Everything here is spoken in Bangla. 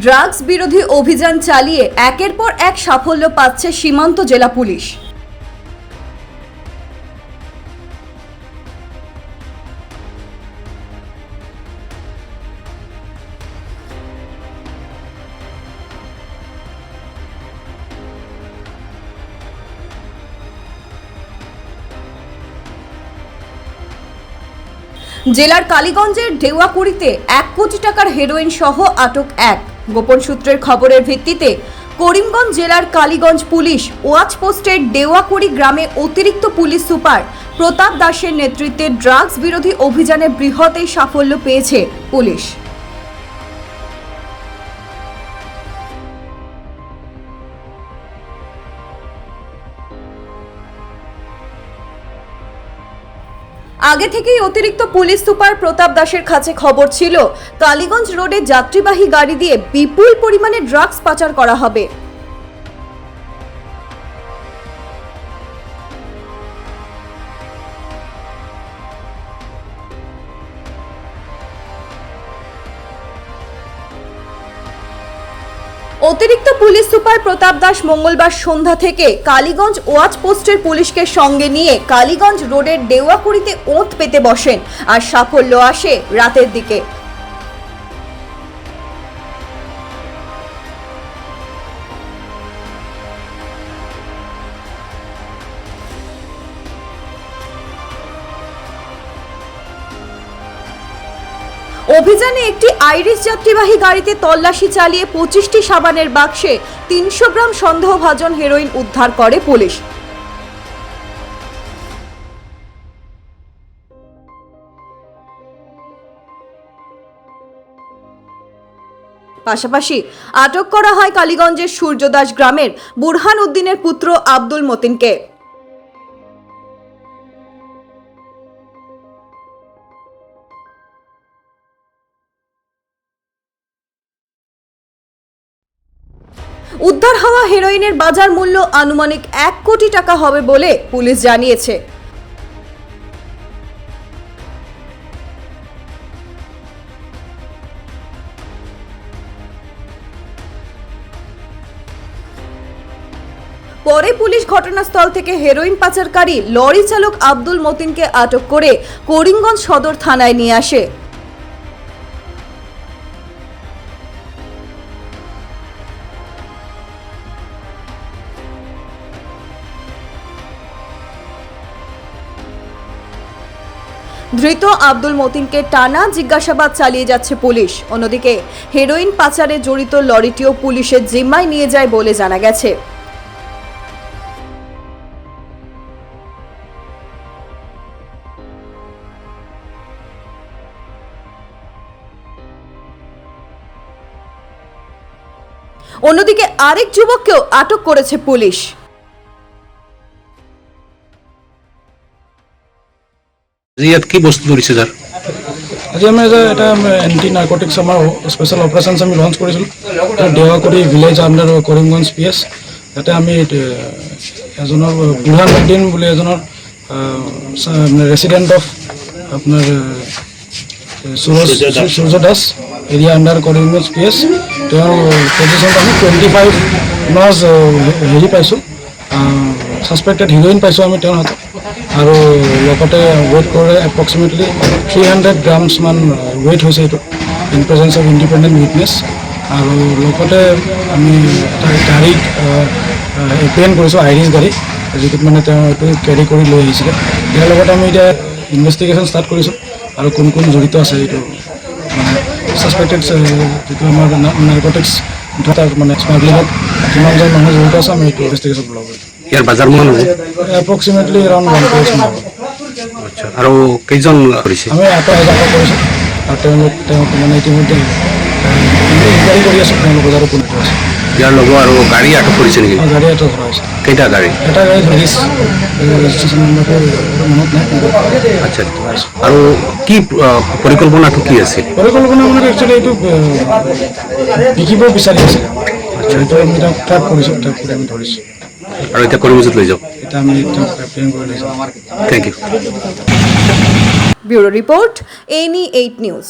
ড্রাগস বিরোধী অভিযান চালিয়ে একের পর এক সাফল্য পাচ্ছে সীমান্ত জেলা পুলিশ। জেলার কালীগঞ্জের ঢেউয়াকুড়িতে এক কোটি টাকার হেরোইন সহ আটক এক। গোপন সূত্রের খবরের ভিত্তিতে করিমগঞ্জ জেলার কালীগঞ্জ পুলিশ ওয়াচ পোস্টের ডেওয়াকুড়ি গ্রামে অতিরিক্ত পুলিশ সুপার প্রতাপ দাসের নেতৃত্বে ড্রাগস বিরোধী অভিযানে বৃহৎ এই সাফল্য পেয়েছে পুলিশ। আগে থেকেই অতিরিক্ত পুলিশ সুপার প্রতাপ দাসের কাছে খবর ছিল। কালীগঞ্জ রোডে যাত্রীবাহী গাড়ি দিয়ে বিপুল পরিমাণে ড্রাগস পাচার করা হবে। অতিরিক্ত পুলিশ সুপার প্রতাপ দাস মঙ্গলবার সন্ধ্যা থেকে কালীগঞ্জ ওয়াচ পোস্টের পুলিশকে সঙ্গে নিয়ে কালীগঞ্জ রোডের ডেওয়াকুড়িতে ওঁত পেতে বসেন আর সাফল্য আসে রাতের দিকে। অভিযানে একটি আইরিশ যাত্রীবাহী গাড়িতে তল্লাশি চালিয়ে পঁচিশটি সাবানের বাক্সে তিনশো গ্রাম সন্দেহভাজন হেরোইন উদ্ধার করে পুলিশ। পাশাপাশি আটক করা হয় কালীগঞ্জের সূর্যদাস গ্রামের বুরহান উদ্দিনের পুত্র আব্দুল মতিনকে। উদ্ধার হওয়া হেরোইনের বাজার মূল্য আনুমানিক এক কোটি টাকা হবে বলে পুলিশ জানিয়েছে। পরে পুলিশ ঘটনাস্থল থেকে হেরোইন পাচারকারী লরি চালক আব্দুল মতিনকে আটক করে করিমগঞ্জ সদর থানায় নিয়ে আসে। ধৃত আব্দুল মতিনকে টানা জিজ্ঞাসাবাদ চালিয়ে যাচ্ছে পুলিশ। অন্যদিকে হেরোইন পাচারে জড়িত লরিটিও পুলিশের জিম্মায় নিয়ে যায় বলে জানা গেছে। অন্যদিকে আরেক যুবককেও আটক করেছে পুলিশ। ইয়াত কি বস্তু ধৰিছে ছাৰ আজি আমি এটা এটা এণ্টি নাৰ্কটিক্স আমাৰ স্পেচিয়েল অপাৰেশ্যনছ আমি লঞ্চ কৰিছিলোঁ। Dewakuri village under Karimganj P S তাতে আমি এজনৰ বুঢ়ান উদ্দিন বুলি এজনৰ ৰেচিডেণ্ট অফ আপোনাৰ Suraj Surya Das. Area under Karimganj P S তেওঁৰ পজিশ্যনত আমি টুৱেণ্টি ফাইভ নজ হেৰি পাইছোঁ। ছাছপেক্টেড হিৰইন পাইছোঁ আমি তেওঁৰ হাতত। আৰু লগতে ৱেইট কৰে এপ্ৰক্সিমেটলি থ্ৰী হাণ্ড্ৰেড গ্ৰামছমান ৱেইট হৈছে এইটো in presence of independent witness আৰু লগতে আমি এটা গাড়ীত এপ্ৰিয়েন কৰিছোঁ আইৰিছ গাড়ী যিটোত মানে তেওঁ এইটো কেৰি কৰি লৈ আহিছিলে। ইয়াৰ লগতে আমি এতিয়া ইনভেষ্টিগেশ্যন ষ্টাৰ্ট কৰিছোঁ আৰু কোন কোন জড়িত আছে এইটো মানে ছাছপেক্টেড যিটো আমাৰ নাৰ্কটিক্স তাত মানে স্মাগলিঙত যিমানজন মানুহ জড়িত আছে আমি এইটো ইনভেষ্টিগেশ্যন ল'ব ইয়াৰ বজাৰ মূল্য হ'ব এপ্ৰক্সিমেটলি এৰাউণ্ড ওৱান ক্ৰ'ৰ্ছ মান। আচ্ছা আৰু কেইজন কৰিছে? আমি আঁতৰ এজাকৰ কৰিছোঁ। আৰু তেওঁলোক তেওঁক মানে ইতিমধ্যে ইনকুৱাৰী কৰি আছোঁ তেওঁলোক বজাৰত কোন আছে। ইয়াৰ লগত আৰু গাড়ী আটক কৰিছে নেকি? গাড়ী এটা ধৰা হৈছে। কেইটা গাড়ী? এটা গাড়ী ধৰিছ। ৰেজিষ্ট্ৰেশ্যন নম্বৰটো মনত নাই আচ্ছা। আৰু কি পৰিকল্পনাটো কি আছিল? পৰিকল্পনা মানে একচুৱেলি এইটো বিকিব বিচাৰি আছিলে। আচ্ছা। ট্ৰেপ কৰিছোঁ ট্ৰেপ কৰি আমি ধৰিছোঁ। আৰু এতিয়া কৰিমজত লৈ যাওক এটা আমি thank you bureau report NE eight news